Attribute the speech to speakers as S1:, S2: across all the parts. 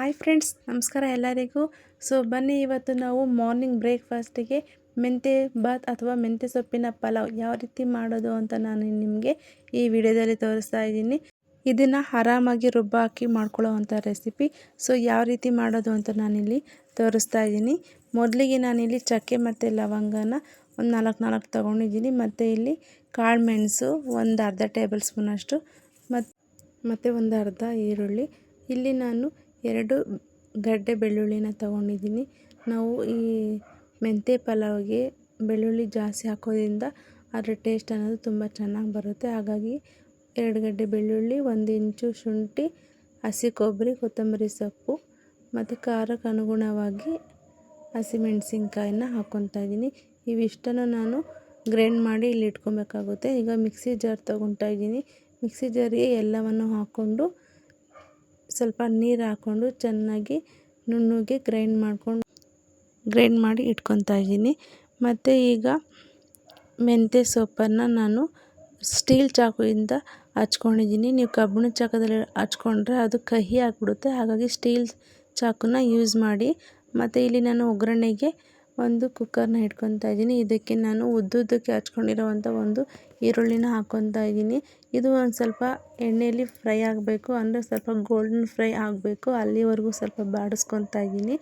S1: Hi friends, ನಮಸ್ಕಾರ ಎಲ್ಲರಿಗೂ. So ಬನ್ನಿ, ಇವತ್ತು ನಾವು ಮಾರ್ನಿಂಗ್ ಬ್ರೇಕ್ಫಾಸ್ಟಿಗೆ ಮೆಂತ್ಯ ಬಾತ್ ಅಥವಾ ಮೆಂತ್ಯ ಸೊಪ್ಪಿನ ಪಲಾವ್ ಯಾವ ರೀತಿ ಮಾಡೋದು ಅಂತ ನಾನು ನಿಮಗೆ ಈ ವಿಡಿಯೋದಲ್ಲಿ ತೋರಿಸ್ತಾ ಇದ್ದೀನಿ. ಇದನ್ನು ಆರಾಮಾಗಿ ರುಬ್ಬ ಹಾಕಿ ರೆಸಿಪಿ. ಸೊ ಯಾವ ರೀತಿ ಮಾಡೋದು ಅಂತ ನಾನಿಲ್ಲಿ ತೋರಿಸ್ತಾ ಇದ್ದೀನಿ. ಮೊದಲಿಗೆ ನಾನಿಲ್ಲಿ ಚಕ್ಕೆ ಮತ್ತು ಲವಂಗನ ಒಂದು ನಾಲ್ಕು ನಾಲ್ಕು ತೊಗೊಂಡಿದ್ದೀನಿ. ಮತ್ತು ಇಲ್ಲಿ ಕಾಳು ಮೆಣಸು ಒಂದು ಅರ್ಧ ಟೇಬಲ್ ಸ್ಪೂನಷ್ಟು ಮತ್ತು ಮತ್ತು ಒಂದು ಅರ್ಧ ಈರುಳ್ಳಿ. ಇಲ್ಲಿ ನಾನು ಎರಡು ಗಡ್ಡೆ ಬೆಳ್ಳುಳ್ಳಿನ ತೊಗೊಂಡಿದ್ದೀನಿ. ನಾವು ಈ ಮೆಂತ್ಯ ಪಲಾವ್ಗೆ ಬೆಳ್ಳುಳ್ಳಿ ಜಾಸ್ತಿ ಹಾಕೋದ್ರಿಂದ ಅದರ ಟೇಸ್ಟ್ ಅನ್ನೋದು ತುಂಬ ಚೆನ್ನಾಗಿ ಬರುತ್ತೆ. ಹಾಗಾಗಿ ಎರಡು ಗಡ್ಡೆ ಬೆಳ್ಳುಳ್ಳಿ, ಒಂದು ಇಂಚು ಶುಂಠಿ, ಹಸಿ ಕೊಬ್ಬರಿ, ಕೊತ್ತಂಬರಿ ಸೊಪ್ಪು ಮತ್ತು ಖಾರಕ್ಕೆ ಅನುಗುಣವಾಗಿ ಹಸಿಮೆಣ್ಸಿನ್ಕಾಯಿನ ಹಾಕ್ಕೊತಾ ಇದ್ದೀನಿ. ಇವಿಷ್ಟನ್ನು ನಾನು ಗ್ರೈಂಡ್ ಮಾಡಿ ಇಲ್ಲಿ ಇಟ್ಕೊಬೇಕಾಗುತ್ತೆ ಈಗ ಮಿಕ್ಸಿ ಜಾರ್ ತೊಗೊತಾ ಇದ್ದೀನಿ. ಮಿಕ್ಸಿ ಜಾರಿಗೆ ಎಲ್ಲವನ್ನು ಹಾಕ್ಕೊಂಡು ಸ್ವಲ್ಪ ನೀರು ಹಾಕ್ಕೊಂಡು ಚೆನ್ನಾಗಿ ನುಣ್ಣಗೆ ಗ್ರೈಂಡ್ ಮಾಡ್ಕೊಂಡು ಗ್ರೈಂಡ್ ಮಾಡಿ ಇಟ್ಕೊತಾ ಇದ್ದೀನಿ. ಮತ್ತು ಈಗ ಮೆಂತ್ಯ ಸೊಪ್ಪನ್ನು ನಾನು ಸ್ಟೀಲ್ ಚಾಕುವಿಂದ ಹಚ್ಕೊಂಡಿದ್ದೀನಿ. ನೀವು ಕಬ್ಬಿಣದ ಚಾಕದಲ್ಲಿ ಹಚ್ಕೊಂಡ್ರೆ ಅದು ಕಹಿ ಆಗಿಬಿಡುತ್ತೆ. ಹಾಗಾಗಿ ಸ್ಟೀಲ್ ಚಾಕುನ ಯೂಸ್ ಮಾಡಿ. ಮತ್ತು ಇಲ್ಲಿ ನಾನು ಒಗ್ಗರಣೆಗೆ ಒಂದು ಕುಕ್ಕರ್ನ ಇಟ್ಕೊತಾ ಇದ್ದೀನಿ. ಇದಕ್ಕೆ ನಾನು ಉದ್ದುದ್ದಕ್ಕೆ ಹಚ್ಕೊಂಡಿರುವಂಥ ಒಂದು ಈರುಳ್ಳಿನ ಹಾಕ್ಕೊತಾ ಇದ್ದೀನಿ. ಇದು ಒಂದು ಸ್ವಲ್ಪ ಎಣ್ಣೆಯಲ್ಲಿ ಫ್ರೈ ಆಗಬೇಕು. ಅಂದರೆ ಸ್ವಲ್ಪ ಗೋಲ್ಡನ್ ಫ್ರೈ ಆಗಬೇಕು. ಅಲ್ಲಿವರೆಗೂ ಸ್ವಲ್ಪ ಬಾಡಿಸ್ಕೊತಾ ಇದ್ದೀನಿ.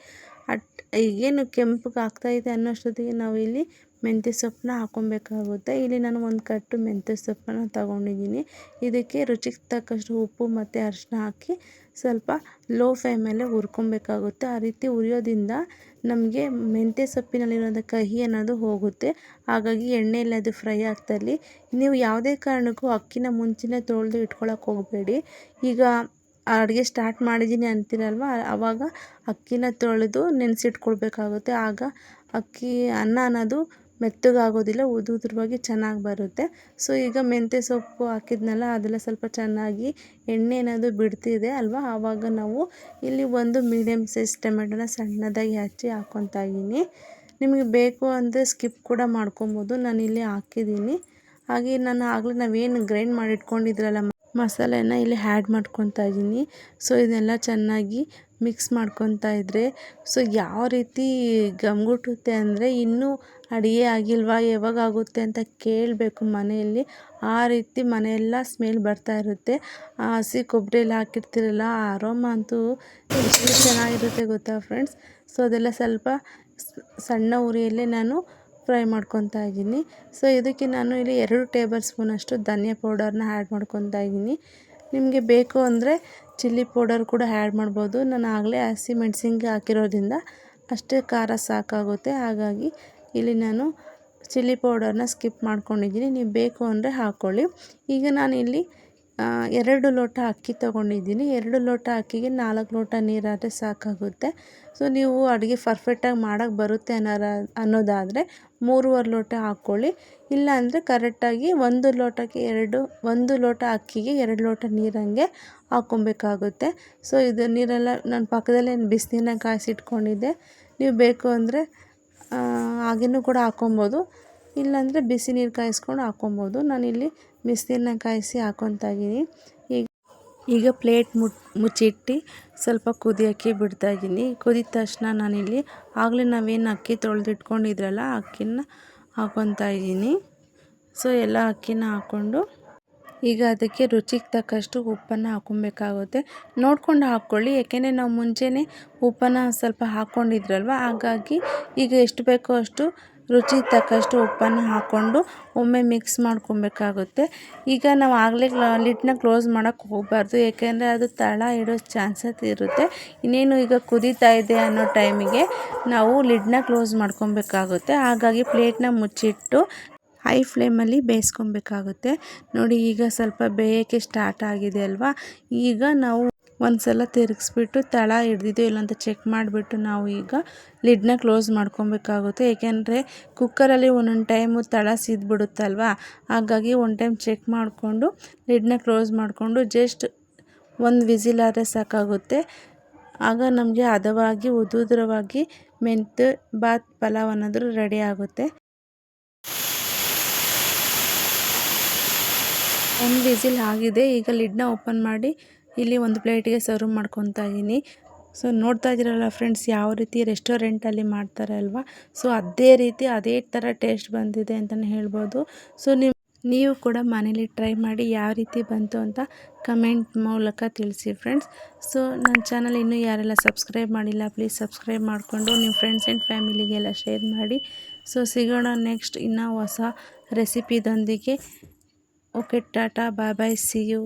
S1: ಅಟ್ ಈಗೇನು ಕೆಂಪಗೆ ಆಗ್ತಾಯಿದೆ ಅನ್ನೋಷ್ಟೊತ್ತಿಗೆ ನಾವು ಇಲ್ಲಿ ಮೆಂತ್ಯ ಸೊಪ್ಪನ್ನ ಹಾಕೊಬೇಕಾಗುತ್ತೆ ಇಲ್ಲಿ ನಾನು ಒಂದು ಕಟ್ಟು ಮೆಂತ್ಯ ಸೊಪ್ಪನ್ನು ತಗೊಂಡಿದ್ದೀನಿ. ಇದಕ್ಕೆ ರುಚಿಗೆ ತಕ್ಕಷ್ಟು ಉಪ್ಪು ಮತ್ತು ಅರಿಶಿನ ಹಾಕಿ ಸ್ವಲ್ಪ ಲೋ ಫ್ಲೇಮಲ್ಲೇ ಹುರ್ಕೊಬೇಕಾಗುತ್ತೆ. ಆ ರೀತಿ ಹುರಿಯೋದ್ರಿಂದ ನಮಗೆ ಮೆಂತ್ಯ ಸೊಪ್ಪಿನಲ್ಲಿರುವಂಥ ಕಹಿ ಅನ್ನೋದು ಹೋಗುತ್ತೆ. ಹಾಗಾಗಿ ಎಣ್ಣೆಯಲ್ಲಿ ಅದು ಫ್ರೈ ಆಗ್ತಲ್ಲಿ ನೀವು ಯಾವುದೇ ಕಾರಣಕ್ಕೂ ಅಕ್ಕಿನ ಮುಂಚೆನೇ ತೊಳೆದು ಇಟ್ಕೊಳಕ್ಕೆ ಹೋಗಬೇಡಿ. ಈಗ ಅಡುಗೆ ಸ್ಟಾರ್ಟ್ ಮಾಡಿದ್ದೀನಿ ಅಂತೀರಲ್ವ ಆವಾಗ ಅಕ್ಕಿನ ತೊಳೆದು ನೆನೆಸಿಟ್ಕೊಳ್ಬೇಕಾಗುತ್ತೆ. ಆಗ ಅಕ್ಕಿ ಅನ್ನ ಅನ್ನೋದು ಮೆತ್ತಗಾಗೋದಿಲ್ಲ, ಉದುದ್ರವಾಗಿ ಚೆನ್ನಾಗಿ ಬರುತ್ತೆ. ಸೊ ಈಗ ಮೆಂತ್ಯ ಸೊಪ್ಪು ಹಾಕಿದ್ನಲ್ಲ, ಅದೆಲ್ಲ ಸ್ವಲ್ಪ ಚೆನ್ನಾಗಿ ಎಣ್ಣೆ ಅನ್ನೋದು ಬಿಡ್ತಿದೆ ಅಲ್ವಾ? ಆವಾಗ ನಾವು ಇಲ್ಲಿ ಒಂದು ಮೀಡಿಯಮ್ ಸೈಜ್ ಟೊಮೆಟೊನ ಸಣ್ಣದಾಗಿ ಹಚ್ಚಿ ಹಾಕ್ಕೊತಾ ಇದ್ದೀನಿ. ನಿಮಗೆ ಬೇಕು ಅಂದರೆ ಸ್ಕಿಪ್ ಕೂಡ ಮಾಡ್ಕೊಬೋದು. ನಾನಿಲ್ಲಿ ಹಾಕಿದ್ದೀನಿ. ಹಾಗೆ ನಾನು ಆಗಲೇ ನಾವೇನು ಗ್ರೈಂಡ್ ಮಾಡಿ ಇಟ್ಕೊಂಡಿದ್ರಲ್ಲ ಮಸಾಲೆನ ಇಲ್ಲಿ ಆ್ಯಡ್ ಮಾಡ್ಕೊತಾ ಇದ್ದೀನಿ. ಸೊ ಇದನ್ನೆಲ್ಲ ಚೆನ್ನಾಗಿ ಮಿಕ್ಸ್ ಮಾಡ್ಕೊತಾ ಇದ್ದರೆ ಸೊ ಯಾವ ರೀತಿ ಗಮ್ಗುಟ್ಟುತ್ತೆ ಅಂದರೆ ಇನ್ನೂ ಅಡುಗೆ ಆಗಿಲ್ವಾ ಯಾವಾಗ ಆಗುತ್ತೆ ಅಂತ ಕೇಳಬೇಕು ಮನೆಯಲ್ಲಿ. ಆ ರೀತಿ ಮನೆಯೆಲ್ಲ ಸ್ಮೆಲ್ ಬರ್ತಾ ಇರುತ್ತೆ. ಹಸಿ ಕೊಬ್ಬರಿ ಹಾಕಿರ್ತಿರಲ್ಲ, ಆ ಅರೋಮ ಅಂತೂ ಎಷ್ಟು ಚೆನ್ನಾಗಿರುತ್ತೆ ಗೊತ್ತಾ ಫ್ರೆಂಡ್ಸ್ ಸೊ ಅದೆಲ್ಲ ಸ್ವಲ್ಪ ಸಣ್ಣ ಉರಿಯಲ್ಲೇ ನಾನು ಫ್ರೈ ಮಾಡ್ಕೊತಾ ಇದ್ದೀನಿ. ಸೊ ಇದಕ್ಕೆ ನಾನು ಇಲ್ಲಿ ಎರಡು ಟೇಬಲ್ ಸ್ಪೂನಷ್ಟು ಧನಿಯಾ ಪೌಡರ್ನ ಆ್ಯಡ್ ಮಾಡ್ಕೊತಾ ಇದ್ದೀನಿ. ನಿಮಗೆ ಬೇಕು ಅಂದರೆ ಚಿಲ್ಲಿ ಪೌಡರ್ ಕೂಡ ಆ್ಯಡ್ ಮಾಡ್ಬೋದು. ನಾನು ಆಗಲೇ ಹಸಿ ಮೆಣಸಿನ್ಗೆ ಹಾಕಿರೋದ್ರಿಂದ ಅಷ್ಟೇ ಖಾರ ಸಾಕಾಗುತ್ತೆ. ಹಾಗಾಗಿ ಇಲ್ಲಿ ನಾನು ಚಿಲ್ಲಿ ಪೌಡರ್ನ ಸ್ಕಿಪ್ ಮಾಡ್ಕೊಂಡಿದ್ದೀನಿ. ನೀವು ಬೇಕು ಅಂದರೆ ಹಾಕ್ಕೊಳ್ಳಿ ಈಗ ನಾನು ಇಲ್ಲಿ ಎರಡು ಲೋಟ ಅಕ್ಕಿ ತೊಗೊಂಡಿದ್ದೀನಿ. ಎರಡು ಲೋಟ ಅಕ್ಕಿಗೆ ನಾಲ್ಕು ಲೋಟ ನೀರಾದರೆ ಸಾಕಾಗುತ್ತೆ. ಸೊ ನೀವು ಅಡುಗೆ ಪರ್ಫೆಕ್ಟಾಗಿ ಮಾಡೋಕ್ಕೆ ಬರುತ್ತೆ ಅನ್ನೋರ, ಅನ್ನೋದಾದರೆ ಮೂರುವರೆ ಲೋಟ ಹಾಕ್ಕೊಳ್ಳಿ. ಇಲ್ಲಾಂದರೆ ಕರೆಕ್ಟಾಗಿ ಒಂದು ಲೋಟಕ್ಕೆ ಎರಡು, ಒಂದು ಲೋಟ ಅಕ್ಕಿಗೆ ಎರಡು ಲೋಟ ನೀರಂಗೆ ಹಾಕ್ಕೊಬೇಕಾಗುತ್ತೆ. ಸೊ ಇದು ನೀರೆಲ್ಲ ನಾನು ಪಕ್ಕದಲ್ಲೇ ಬಿಸಿನೀರನ್ನ ಕಾಯಿಸಿಟ್ಕೊಂಡಿದ್ದೆ. ನೀವು ಬೇಕು ಅಂದರೆ ಹಾಗೇನೂ ಕೂಡ ಹಾಕ್ಕೊಬೋದು. ಇಲ್ಲಾಂದರೆ ಬಿಸಿ ನೀರು ಕಾಯಿಸ್ಕೊಂಡು ಹಾಕ್ಕೊಬೋದು ನಾನಿಲ್ಲಿ ಬಿಸಿನೀರನ್ನ ಕಾಯಿಸಿ ಹಾಕೊತಾ ಇದ್ದೀನಿ. ಈಗ ಈಗ ಪ್ಲೇಟ್ ಮುಟ್ ಮುಚ್ಚಿಟ್ಟು ಸ್ವಲ್ಪ ಕುದಿಯೋಕ್ಕೆ ಬಿಡ್ತಾಯಿದ್ದೀನಿ ಕುದಿದ ತಕ್ಷಣ ನಾನಿಲ್ಲಿ ಆಗಲೇ ನಾವೇನು ಅಕ್ಕಿ ತೊಳೆದಿಟ್ಕೊಂಡಿದ್ರಲ್ಲ, ಅಕ್ಕಿನ ಹಾಕೊತಾ ಇದ್ದೀನಿ. ಸೊ, ಎಲ್ಲ ಅಕ್ಕಿನ ಹಾಕ್ಕೊಂಡು ಈಗ ಅದಕ್ಕೆ ರುಚಿಗೆ ತಕ್ಕಷ್ಟು ಉಪ್ಪನ್ನು ಹಾಕೊಬೇಕಾಗುತ್ತೆ. ನೋಡ್ಕೊಂಡು ಹಾಕ್ಕೊಳ್ಳಿ ಯಾಕೆಂದರೆ ನಾವು ಮುಂಚೆನೇ ಉಪ್ಪನ್ನು ಸ್ವಲ್ಪ ಹಾಕ್ಕೊಂಡಿದ್ರಲ್ವ ಹಾಗಾಗಿ ಈಗ ಎಷ್ಟು ಬೇಕೋ ಅಷ್ಟು ರುಚಿಗೆ ತಕ್ಕಷ್ಟು ಉಪ್ಪನ್ನು ಹಾಕ್ಕೊಂಡು ಒಮ್ಮೆ ಮಿಕ್ಸ್ ಮಾಡ್ಕೊಬೇಕಾಗುತ್ತೆ. ಈಗ ನಾವು ಆಗಲೇ ಲಿಡ್ನ ಕ್ಲೋಸ್ ಮಾಡೋಕ್ಕೆ ಹೋಗಬಾರ್ದು, ಏಕೆಂದರೆ ಅದು ತಳ ಇಡೋ ಚಾನ್ಸಸ್ ಇರುತ್ತೆ. ಇನ್ನೇನು ಈಗ ಕುದೀತಾ ಇದೆ ಅನ್ನೋ ಟೈಮಿಗೆ ನಾವು ಲಿಡ್ನ ಕ್ಲೋಸ್ ಮಾಡ್ಕೊಬೇಕಾಗುತ್ತೆ. ಹಾಗಾಗಿ ಪ್ಲೇಟ್ನ ಮುಚ್ಚಿಟ್ಟು ಹೈ ಫ್ಲೇಮಲ್ಲಿ ಬೇಯಿಸ್ಕೊಬೇಕಾಗುತ್ತೆ. ನೋಡಿ ಈಗ ಸ್ವಲ್ಪ ಬೇಯೋಕ್ಕೆ ಸ್ಟಾರ್ಟ್ ಆಗಿದೆ ಅಲ್ವಾ? ಈಗ ನಾವು ಒಂದು ಸಲ ತಿರುಗಿಸ್ಬಿಟ್ಟು ತಳ ಹಿಡ್ದಿದೆಯೋ ಇಲ್ಲ ಅಂತ ಚೆಕ್ ಮಾಡಿಬಿಟ್ಟು ನಾವು ಈಗ ಲಿಡ್ನ ಕ್ಲೋಸ್ ಮಾಡ್ಕೊಬೇಕಾಗುತ್ತೆ. ಏಕೆಂದರೆ ಕುಕ್ಕರಲ್ಲಿ ಒಂದೊಂದು ಟೈಮು ತಳ ಸಿದ್ಬಿಡುತ್ತಲ್ವಾ? ಹಾಗಾಗಿ ಒಂದು ಟೈಮ್ ಚೆಕ್ ಮಾಡಿಕೊಂಡು ಲಿಡ್ನ ಕ್ಲೋಸ್ ಮಾಡಿಕೊಂಡು ಜಸ್ಟ್ ಒಂದು ವಿಸಿಲಾದರೆ ಸಾಕಾಗುತ್ತೆ. ಆಗ ನಮಗೆ ಹದವಾಗಿ, ಉದುದ್ರವಾಗಿ ಮೆಂತ್ಯ, ಬಾತ್, ಪಲಾವ್ ಅನ್ನೋದು ರೆಡಿ ಆಗುತ್ತೆ. ಒಂದು ವಿಸಿಲ್ ಆಗಿದೆ. ಈಗ ಲಿಡ್ನ ಓಪನ್ ಮಾಡಿ ಇಲ್ಲಿ ಒಂದು ಪ್ಲೇಟಿಗೆ ಸರ್ವ್ ಮಾಡ್ಕೊತಾ ಇದ್ದೀನಿ. ಸೊ ನೋಡ್ತಾ ಇದ್ದೀರಲ್ಲ ಫ್ರೆಂಡ್ಸ್, ಯಾವ ರೀತಿ ರೆಸ್ಟೋರೆಂಟಲ್ಲಿ ಮಾಡ್ತಾರೆ ಅಲ್ವಾ? ಸೊ ಅದೇ ರೀತಿ ಅದೇ ಥರ ಟೇಸ್ಟ್ ಬಂದಿದೆ ಅಂತಲೇ ಹೇಳ್ಬೋದು. ಸೊ ನೀವು ನೀವು ಕೂಡ ಮನೇಲಿ ಟ್ರೈ ಮಾಡಿ ಯಾವ ರೀತಿ ಬಂತು ಅಂತ ಕಮೆಂಟ್ ಮೂಲಕ ತಿಳಿಸಿ ಫ್ರೆಂಡ್ಸ್. ಸೊ ನನ್ನ ಚಾನಲ್ ಇನ್ನೂ ಯಾರೆಲ್ಲ ಸಬ್ಸ್ಕ್ರೈಬ್ ಮಾಡಿಲ್ಲ, ಪ್ಲೀಸ್ ಸಬ್ಸ್ಕ್ರೈಬ್ ಮಾಡಿಕೊಂಡು ನಿಮ್ಮ ಫ್ರೆಂಡ್ಸ್ ಆ್ಯಂಡ್ ಫ್ಯಾಮಿಲಿಗೆಲ್ಲ ಶೇರ್ ಮಾಡಿ. ಸೊ ಸಿಗೋಣ ನೆಕ್ಸ್ಟ್ ಇನ್ನೂ ಹೊಸ ರೆಸಿಪಿದೊಂದಿಗೆ. Okay, tata, bye bye, see you.